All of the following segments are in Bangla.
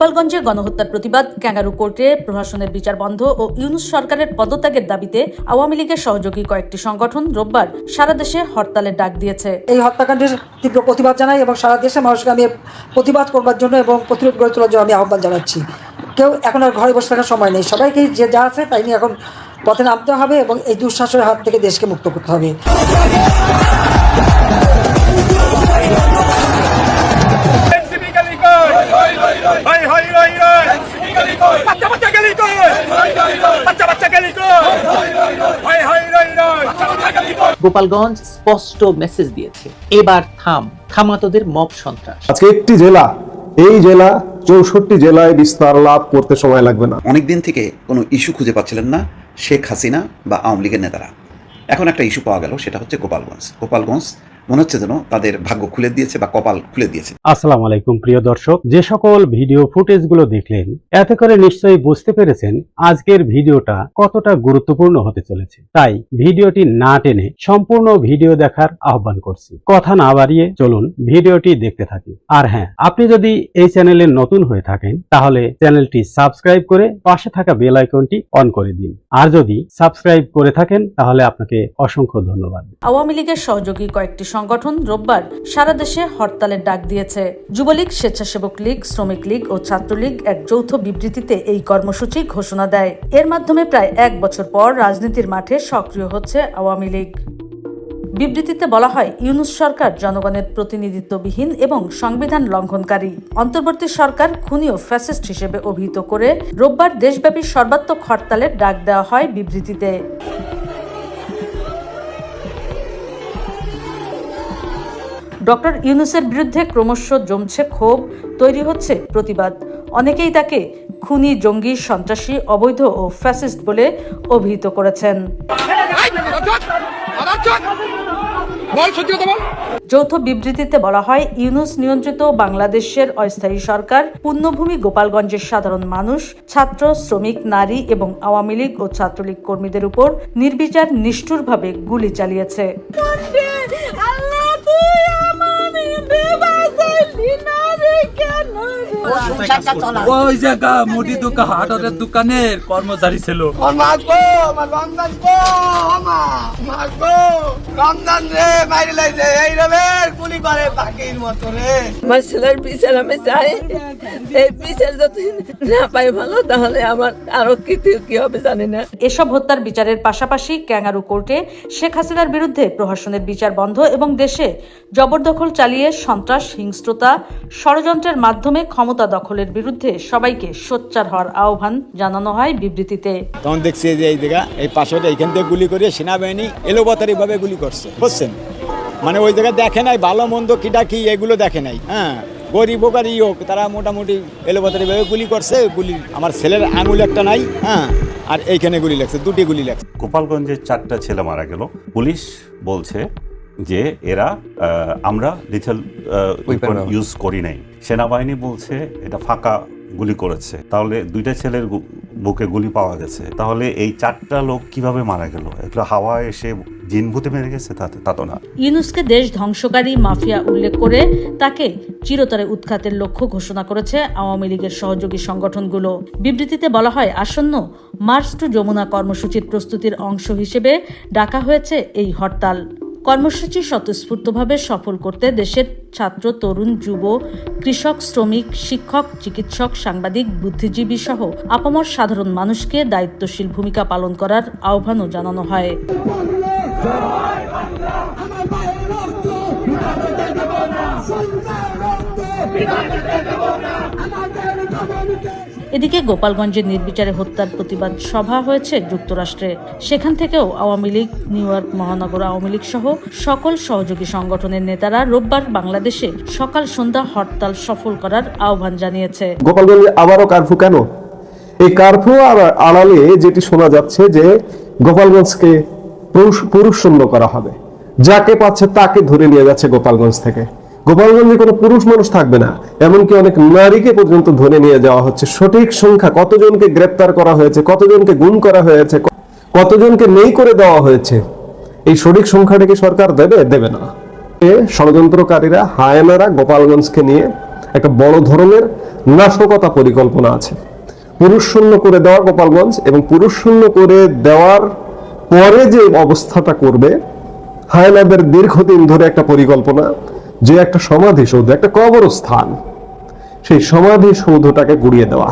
গোপালগঞ্জে গণহত্যার প্রতিবাদ, ক্যাঙ্গারু কোর্টে প্রশাসনের বিচার বন্ধ ও ইউনুস সরকারের পদত্যাগের দাবিতে আওয়ামী লীগের সহযোগী কয়েকটি সংগঠন রোববার সারা দেশে হরতালের ডাক দিয়েছে। এই হত্যাকাণ্ডের তীব্র প্রতিবাদ জানাই এবং সারা দেশে মানুষকে আমি প্রতিবাদ করবার জন্য এবং প্রতিরোধ গড়ে তোলার জন্য আমি আহ্বান জানাচ্ছি। কেউ এখন আর ঘরে বসে থাকার সময় নেই। সবাইকে যে যা আছে তাই নিয়ে এখন পথে নামতে হবে এবং এই দুঃশাসনের হাত থেকে দেশকে মুক্ত করতে হবে। গোপালগঞ্জ স্পষ্ট মেসেজ দিয়েছে। এবার থাম থামা তোদের মব সন্ত্রাস। আজকে একটি জেলা এই জেলা চৌষট্টি জেলায় বিস্তার লাভ করতে সময় লাগবে না। অনেক দিন থেকে কোনো ইস্যু খুঁজে পাচ্ছিলেন না শেখ হাসিনা বা আওয়ামী লীগের নেতারা। এখন একটা ইস্যু পাওয়া গেল সেটা হচ্ছে গোপালগঞ্জ। গোপালগঞ্জ মনে হচ্ছে যেন তাদের ভাগ্য খুলে দিয়েছে বা কপাল খুলে দিয়েছে। আসসালামু আলাইকুম প্রিয় দর্শক। যে সকল ভিডিও ফুটেজগুলো দেখলেন এতে করে নিশ্চয়ই বুঝতে পেরেছেন আজকের ভিডিওটা কতটা গুরুত্বপূর্ণ হতে চলেছে। তাই ভিডিওটি না টেনে সম্পূর্ণ ভিডিও দেখার আহ্বান করছি। কথা না বাড়িয়ে চলুন ভিডিওটি দেখতে থাকি। আর হ্যাঁ আপনি যদি এই চ্যানেলে নতুন হয়ে থাকেন তাহলে চ্যানেলটি সাবস্ক্রাইব করে পাশে থাকা বেল আইকনটি অন করে দিন। আর যদি সাবস্ক্রাইব করে থাকেন তাহলে আপনাকে অসংখ্য ধন্যবাদ। আওয়ামী লীগের সহযোগী কয়েকটি সংগঠন রোববার সারা দেশে হরতালের ডাক দিয়েছে। যুবলীগ, স্বেচ্ছাসেবক লীগ, শ্রমিক লীগ ও ছাত্রলীগ এক যৌথ বিবৃতিতে এই কর্মসূচি ঘোষণা দেয়। এর মাধ্যমে প্রায় এক বছর পর রাজনীতির মাঠে সক্রিয় হচ্ছে আওয়ামী লীগ। বিবৃতিতে বলা হয়, ইউনুস সরকার জনগণের প্রতিনিধিত্ববিহীন এবং সংবিধান লঙ্ঘনকারী। অন্তর্বর্তী সরকার খুনি ও ফ্যাসিস্ট হিসেবে অভিহিত করে রোববার দেশব্যাপী সর্বাত্মক হরতালের ডাক দেওয়া হয় বিবৃতিতে। ডক্টর ইউনুসের বিরুদ্ধে ক্রমশ জমছে ক্ষোভ, তৈরি হচ্ছে প্রতিবাদ। অনেকেই তাকে খুনি, জঙ্গি, সন্ত্রাসী, অবৈধ ও ফ্যাসিস্ট বলে অভিহিত করেছেন। যৌথ বিবৃতিতে বলা হয়, ইউনুস নিয়ন্ত্রিত বাংলাদেশের অস্থায়ী সরকার, পূর্ণভূমি গোপালগঞ্জের সাধারণ মানুষ, ছাত্র, শ্রমিক, নারী এবং আওয়ামী লীগ ও ছাত্রলীগ কর্মীদের উপর নির্বিচার নিষ্ঠুরভাবে গুলি চালিয়েছে। ওই জায়গা মুদি দোকান হাটের দোকানের কর্মচারী ছিল। মাগো আমার গো মাগো রমজান রে মাইরে লাইছে। এই রে গুলি করে পাখির মতো রে। আমার ছেলের বিচার আমি চাই। এই বিচার যদি না পাই ভালো তাহলে আমার আরও কি কি হবে জানি না। এসব হত্যার বিচারের পাশাপাশি ক্যাঙ্গারু কোর্টে শেখ হাসিনার বিরুদ্ধে প্রশাসনের বিচার বন্ধ এবং দেশে জবরদখল চালিয়ে সন্ত্রাস হিংস্রতা ষড়যন্ত্রের মাধ্যমে ক্ষমতা দখলের বিরুদ্ধে সবাইকে সোচ্চার হওয়ার আহ্বান জানানো হয় বিবৃতিতে। তখন দেখছি যে এই জায়গা এই পাশে এইখান থেকে গুলি করে সেনাবাহিনী এলোপাতারি ভাবে গুলি করছে। বুঝছেন মানে ওই জায়গায় দেখে নাই ভালো মন্দ কিটা কি এগুলো দেখে নাই। হ্যাঁ গরিব হোক আর ই হোক তারা মোটামুটি এলোপাতারি ভাবে গুলি করছে গুলি আমার ছেলের আঙুল একটা নাই হ্যাঁ আর এইখানে গুলি লাগছে দুটি গুলি লাগছে। গোপালগঞ্জে চারটা ছেলে মারা গেল। পুলিশ বলছে যে এরা আমরা লিথেল ইউজ করি নাই। সেনাবাহিনী বলছে এটা ফাঁকা গুলি করেছে। তাহলে দুইটা ছেলের বুকে গুলি পাওয়া গেছে। তাহলে এই চারটা লোক কীভাবে মারা গেল? এগুলো হাওয়া এসে জিনভূতে মেরে গেছে? তাতে তা তো না। ইউনুসকে দেশ ধ্বংসকারী মাফিয়া উল্লেখ করে তাকে চিরতরে উৎখাতের লক্ষ্য ঘোষণা করেছে আওয়ামী লীগের সহযোগী সংগঠনগুলো। বিবৃতিতে বলা হয়, আসন্ন মার্চ টু যমুনা কর্মসূচির প্রস্তুতির অংশ হিসেবে ডাকা হয়েছে এই হরতাল। কর্মসূচি স্বতঃস্ফূর্তভাবে সফল করতে দেশের ছাত্র, তরুণ, যুব, কৃষক, শ্রমিক, শিক্ষক, চিকিৎসক, সাংবাদিক, বুদ্ধিজীবী সহ আপামর সাধারণ মানুষকে দায়িত্বশীল ভূমিকা পালন করার আহ্বানও জানানো হয়। এদিকে গোপালগঞ্জের নির্বিচারে হত্যার প্রতিবাদ সভা হয়েছে যুক্তরাষ্ট্রে। সেখান থেকেও আওয়ামী লীগ, নিউ ইয়র্ক মহানগর আওয়ামী লীগ সহ সকল সহযোগী সংগঠনের নেতারা রোববার বাংলাদেশে সকাল সন্ধ্যা হরতাল সফল করার আহ্বান জানিয়েছে। গোপালগঞ্জে আবারও কারফু কেন? এই কারফু আর আড়ালে যেটি শোনা যাচ্ছে যে গোপালগঞ্জকে পুরুষ শূন্য করা হবে। যাকে পাচ্ছে তাকে ধরে নিয়ে যাচ্ছে গোপালগঞ্জ থেকে। গোপালগঞ্জে কোনো পুরুষ মানুষ থাকবে না। এমনকি অনেক নারীকে পর্যন্ত ধরে নিয়ে যাওয়া হচ্ছে। সঠিক সংখ্যা, কতজনকে গ্রেপ্তার করা হয়েছে, কতজনকে গুম করা হয়েছে কতজনকে নেই করে দেওয়া হয়েছে, এই সঠিক সংখ্যাটা কি সরকার দেবে? দেবে না। ষড়যন্ত্রকারীরা, হায়নারা গোপালগঞ্জকে নিয়ে একটা বড় ধরনের নাশকতা পরিকল্পনা আছে। পুরুষ শূন্য করে দেওয়া গোপালগঞ্জ এবং পুরুষ শূন্য করে দেওয়ার পরে যে অবস্থাটা করবে, হায়নাদের দীর্ঘদিন ধরে একটা পরিকল্পনা যে একটা সমাধিসৌধ একটা কবরস্থান, সেই সমাধিসৌধটাকে গুড়িয়ে দেওয়া।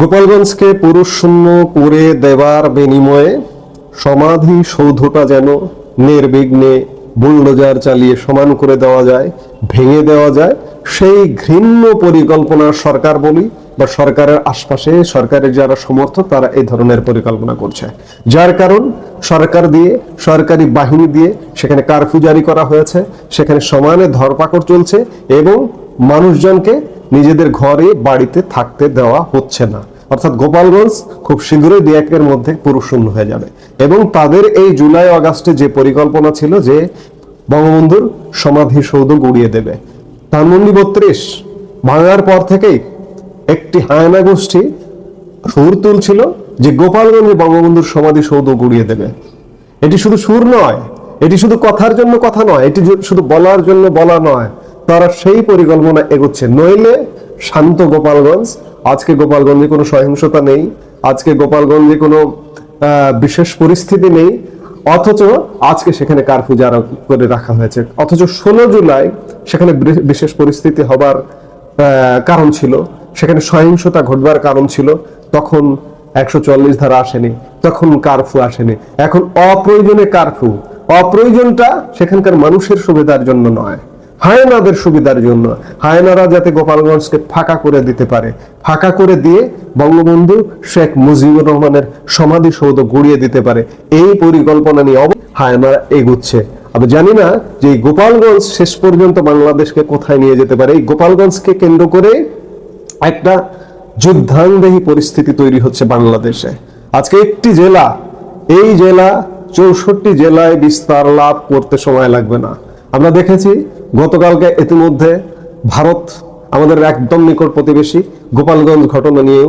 গোপালগঞ্জকে পুরুষ শূন্য করে দেওয়ার বিনিময়ে সমাধি সৌধটা যেন নির্বিঘ্নে বুলডোজার চালিয়ে সমান করে দেওয়া যায়, ভেঙে দেওয়া যায়, সেই ঘৃণ্য পরিকল্পনা সরকার বলি বা সরকারের আশপাশে সরকারের যারা সমর্থক তারা এই ধরনের পরিকল্পনা করছে। যার কারণ সরকার দিয়ে, সরকারি বাহিনী দিয়ে সেখানে কারফিউ জারি করা হয়েছে। সেখানে সমানে ধরপাকড় চলছে এবং মানুষজনকে নিজেদের ঘরে, বাড়িতে থাকতে দেওয়া হচ্ছে না। অর্থাৎ গোপালগঞ্জ খুব শীঘ্রই দু একের মধ্যে পুরুষ শূন্য হয়ে যাবে। এবং তাদের এই জুলাই আগস্টে যে পরিকল্পনা ছিল যে বঙ্গবন্ধুর সমাধিসৌধ গুড়িয়ে দেবে, ধানমন্ডি বত্রিশ ভাঙার পর থেকেই একটি হায়না গোষ্ঠী সুর তুলছিল। যে গোপালগঞ্জে বঙ্গবন্ধুর সমাধিসৌধ গুড়িয়ে দেবে। এটি শুধু সুর নয়, এটি শুধু কথার জন্য কথা নয়, এটি শুধু বলার জন্য বলা নয়, তারা সেই পরিকল্পনা এগোচ্ছে। নইলে শান্ত গোপালগঞ্জ, আজকে গোপালগঞ্জে কোনো সহিংসতা নেই, আজকে গোপালগঞ্জে কোনো বিশেষ পরিস্থিতি নেই, অথচ আজকে সেখানে কারফিউ জারি করে রাখা হয়েছে। অথচ ষোলো জুলাই সেখানে বিশেষ পরিস্থিতি হবার কারণ ছিল। সেখানে সহিংসতা ঘটবার কারণ ছিল। তখন একশো চল্লিশ ধারা আসেনি, তখন কারফিউ আসেনি। এখন অপ্রয়োজনে কারফিউ অপ্রয়োজনটা সেখানকার মানুষের সুবিধার জন্য নয়, হায়নাদের সুবিধার জন্য হায়নারা যাতে গোপালগঞ্জকে ফাঁকা করে দিতে পারে, ফাঁকা করে দিয়ে বঙ্গবন্ধু শেখ মুজিবুর রহমানের সমাধিসৌধ গুড়িয়ে দিতে পারে, এই পরিকল্পনা নিয়ে হায়নারা এগুচ্ছে। আমি জানি না যে গোপালগঞ্জ শেষ পর্যন্ত বাংলাদেশকে কোথায় নিয়ে যেতে পারে। এই গোপালগঞ্জকে কেন্দ্র করে একটা যুদ্ধাঙ্গহী পরিস্থিতি তৈরি হচ্ছে বাংলাদেশে। আজকে একটি জেলা, এই জেলা চৌষট্টি জেলায় বিস্তার লাভ করতে সময় লাগবে না। আমরা দেখেছি গতকালকে ইতিমধ্যে ভারত আমাদের একদম নিকট প্রতিবেশী গোপালগঞ্জ ঘটনা নিয়েও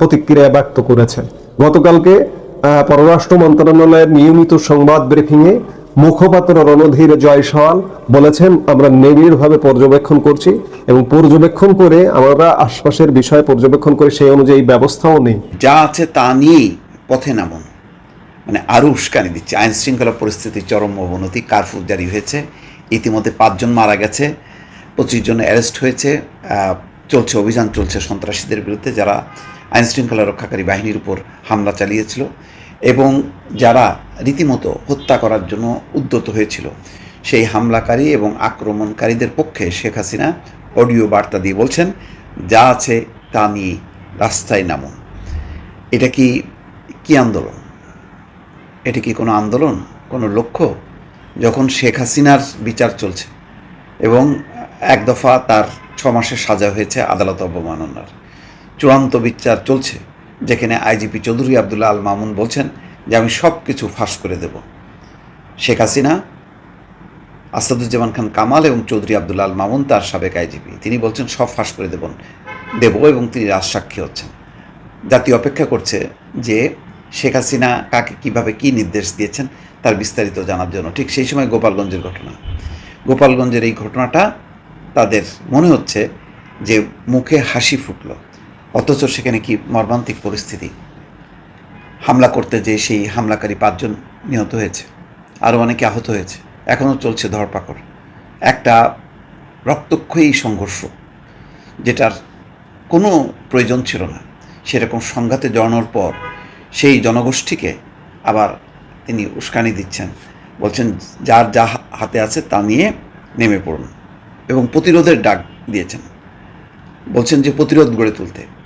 প্রতিক্রিয়া ব্যক্ত করেছে। গতকালকে পররাষ্ট্র মন্ত্রণালয়ের নিয়মিত সংবাদ ব্রিফিংয়ে মুখপাত্র রণধীর জয়সওয়াল বলেছেন, আমরা নিবিড়ভাবে পর্যবেক্ষণ করছি এবং পর্যবেক্ষণ করে আমরা আশপাশের বিষয় পর্যবেক্ষণ করে সেই অনুযায়ী ব্যবস্থাও নেই। যা আছে তা নিয়েই পথে নামুন। মানে আরও উস্কানি দিচ্ছে। আইন শৃঙ্খলা পরিস্থিতির চরম অবনতি, কারফিউ জারি হয়েছে। ইতিমধ্যে পাঁচজন মারা গেছে, পঁচিশ জন অ্যারেস্ট হয়েছে চলছে অভিযান, চলছে সন্ত্রাসীদের বিরুদ্ধে যারা আইন শৃঙ্খলা রক্ষাকারী বাহিনীর উপর হামলা চালিয়েছিল। এবং যারা রীতিমতো হত্যা করার জন্য উদ্যত হয়েছিল, সেই হামলাকারী এবং আক্রমণকারীদের পক্ষে শেখ হাসিনা অডিও বার্তা দিয়ে বলছেন, যা আছে তা নিয়ে রাস্তায় নামুন। এটা কি কি আন্দোলন? এটা কি কোনো আন্দোলন, কোনো লক্ষ্য? যখন শেখ হাসিনার বিচার চলছে এবং এক দফা তার ছ মাসের সাজা হয়েছে আদালত অবমাননার, চূড়ান্ত বিচার চলছে যেখানে আইজিপি চৌধুরী আবদুল্লাহ আল মামুন বলছেন যে আমি সব কিছু ফাঁস করে দেব। শেখ হাসিনা, আসাদুজ্জামান খান কামাল এবং চৌধুরী আবদুল্লাহ আল মামুন তার সাবেক আইজিপি। তিনি বলছেন, সব ফাঁস করে দেবন দেব এবং তিনি রাজসাক্ষী হচ্ছেন। জাতি অপেক্ষা করছে যে শেখ হাসিনা কাকে কীভাবে কি নির্দেশ দিয়েছেন তার বিস্তারিত জানার জন্য। ঠিক সেই সময় গোপালগঞ্জের ঘটনা। গোপালগঞ্জের এই ঘটনাটা তাদের মনে হচ্ছে যে মুখে হাসি ফুটল। অথচ সেখানে কি মর্মান্তিক পরিস্থিতি? হামলা করতে যে সেই হামলাকারী পাঁচজন নিহত হয়েছে, আরও অনেকে আহত হয়েছে, এখনও চলছে ধরপাকড়। একটা রক্তক্ষয়ী সংঘর্ষ, যেটার কোনো প্রয়োজন ছিল না। সেরকম সংঘাতে জড়ানোর পর সেই জনগোষ্ঠীকে আবার তিনি উস্কানি দিচ্ছেন, বলছেন, যার যা হাতে আছে তা নিয়ে নেমে পড়ুন। এবং প্রতিরোধের ডাক দিয়েছেন। বলছেন যে, প্রতিরোধ গড়ে তুলতে